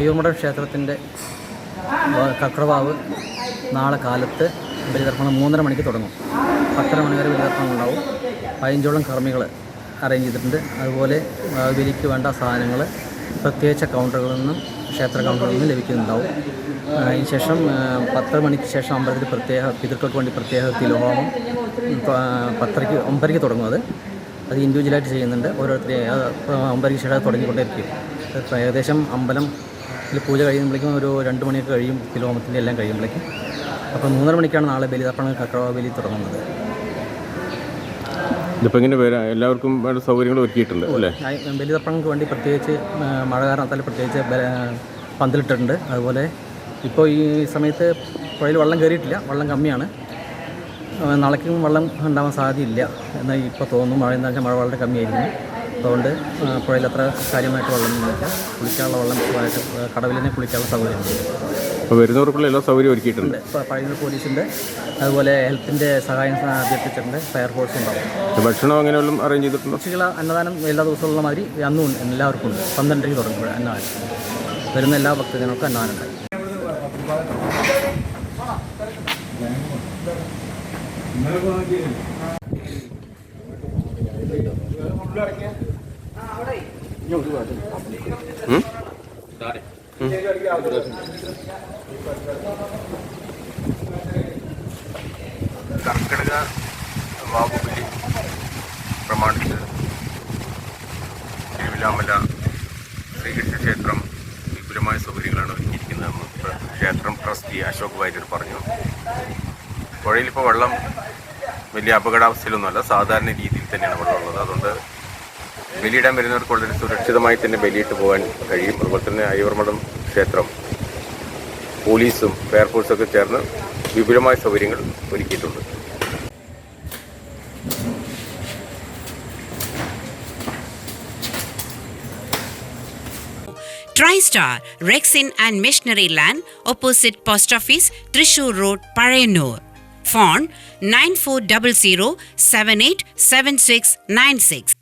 അയ്യോമഠം ക്ഷേത്രത്തിന്റെ കക്രവാവ് നാളെ കാലത്ത് ബലിതർപ്പണം മൂന്നര മണിക്ക് തുടങ്ങും. പത്തര മണി വരെ ബലിതർപ്പണം ഉണ്ടാവും. പതിനഞ്ചോളം കർമ്മികൾ അറേഞ്ച് ചെയ്തിട്ടുണ്ട്. അതുപോലെ ബലിക്ക് വേണ്ട സാധനങ്ങൾ പ്രത്യേകിച്ച കൗണ്ടറുകളിൽ നിന്നും ക്ഷേത്ര കൗണ്ടറുകളിൽ നിന്നും ലഭിക്കുന്നുണ്ടാവും. അതിനുശേഷം പത്തര മണിക്ക് ശേഷം അമ്പലത്തിൽ പ്രത്യേക പിതൃക്കൾക്ക് വേണ്ടി പ്രത്യേക തിലോഹോമം പത്തരയ്ക്ക് ഒമ്പതരയ്ക്ക് തുടങ്ങും അത്. അത് ഇൻഡിവിജ്വലായിട്ട് ചെയ്യുന്നുണ്ട്. ഓരോരുത്തരെയും ഒമ്പതരയ്ക്ക് ശേഷം ഇപ്പം ഏകദേശം അമ്പലം ഇതിൽ പൂജ കഴിയുമ്പോഴേക്കും ഒരു രണ്ട് മണിയൊക്കെ കഴിയും കിലോമത്തിന്റെ എല്ലാം കഴിയുമ്പോഴേക്കും. അപ്പോൾ മൂന്നര മണിക്കാണ് നാളെ ബലിതർപ്പണം കക്രവ ബലി തുടങ്ങുന്നത്. ഇതിപ്പോൾ ഇങ്ങനെ വരാം എല്ലാവർക്കും വേണ്ട സൗകര്യങ്ങൾ ഒരുക്കിയിട്ടുണ്ട് അല്ലേ? ബലി ബലിതർപ്പണങ്ങൾക്ക് വേണ്ടി പ്രത്യേകിച്ച് മഴ കാരണത്താൽ പ്രത്യേകിച്ച് പന്തലിട്ടിട്ടുണ്ട്. അതുപോലെ ഇപ്പോൾ ഈ സമയത്ത് പുഴയിൽ വെള്ളം കയറിയിട്ടില്ല വെള്ളം കമ്മിയാണ്. നാളേക്കും വെള്ളം ഉണ്ടാവാൻ സാധ്യതയില്ല എന്നാൽ ഇപ്പോൾ തോന്നുന്നു. മഴ എന്താ വെച്ചാൽ മഴ വളരെ കമ്മിയായിരിക്കും അതുകൊണ്ട് പുഴയിൽ അത്ര കാര്യമായിട്ട് വെള്ളം ഒന്നുമില്ല കുളിക്കാനുള്ള വെള്ളം ആയിട്ട് കടവിൽ തന്നെ കുളിക്കാനുള്ള സൗകര്യമുണ്ട് അപ്പോൾ വരുന്നവർക്കുള്ള എല്ലാ സൗകര്യം ഒരുക്കിയിട്ടുണ്ട്. ഇപ്പോൾ പഴയ പോലീസിന്റെ അതുപോലെ ഹെൽത്തിന്റെ സഹായം അഭ്യർത്ഥിച്ചിട്ടുണ്ട്. ഫയർഫോഴ്സ് ഉണ്ടാവും. ഭക്ഷണം അങ്ങനെയുള്ള അറേഞ്ച് ചെയ്തിട്ടുണ്ട്? ഉച്ചയ്ക്കുള്ള അന്നദാനം എല്ലാ ദിവസമുള്ള മാതിരി അന്നും എല്ലാവർക്കും ഉണ്ട്. പന്ത്രണ്ടരയ്ക്ക് തുടങ്ങുമ്പോൾ അന്നദാനം. വരുന്ന എല്ലാ ഭക്തജനങ്ങൾക്കും അന്നദാനം ഉണ്ടായി ഉം? കർക്കിടക വാവുബലി പ്രമാണിച്ച് തിരുവില്ലാമല ശ്രീകൃഷ്ണ ക്ഷേത്രം വിപുലമായ സൗകര്യങ്ങളാണ് ഒരുക്കിയിരിക്കുന്നതെന്ന് ക്ഷേത്രം ട്രസ്റ്റി അശോക് വാര്യർ പറഞ്ഞു. പുഴയിലിപ്പോൾ വെള്ളം വലിയ അപകടാവസ്ഥയിലൊന്നുമല്ല. സാധാരണ രീതിയിൽ തന്നെയാണ് വെള്ളമുള്ളത് അതുകൊണ്ട് ബലിയിടാൻ വരുന്നവർക്ക് വളരെ സുരക്ഷിതമായി തന്നെ ബലിയിട്ട് പോകാൻ കഴിയും അതുപോലെ തന്നെ അയ്യവർമഠം ക്ഷേത്രം പോലീസും ഫയർഫോഴ്സും ഒക്കെ ചേർന്ന് വിപുലമായ സൗകര്യങ്ങൾ ഒരുക്കിയിട്ടുണ്ട് TriStar, Rexin and Missionary Land, opposite Post Office, Trishur Road, Parayanur. Phone 9400 787696.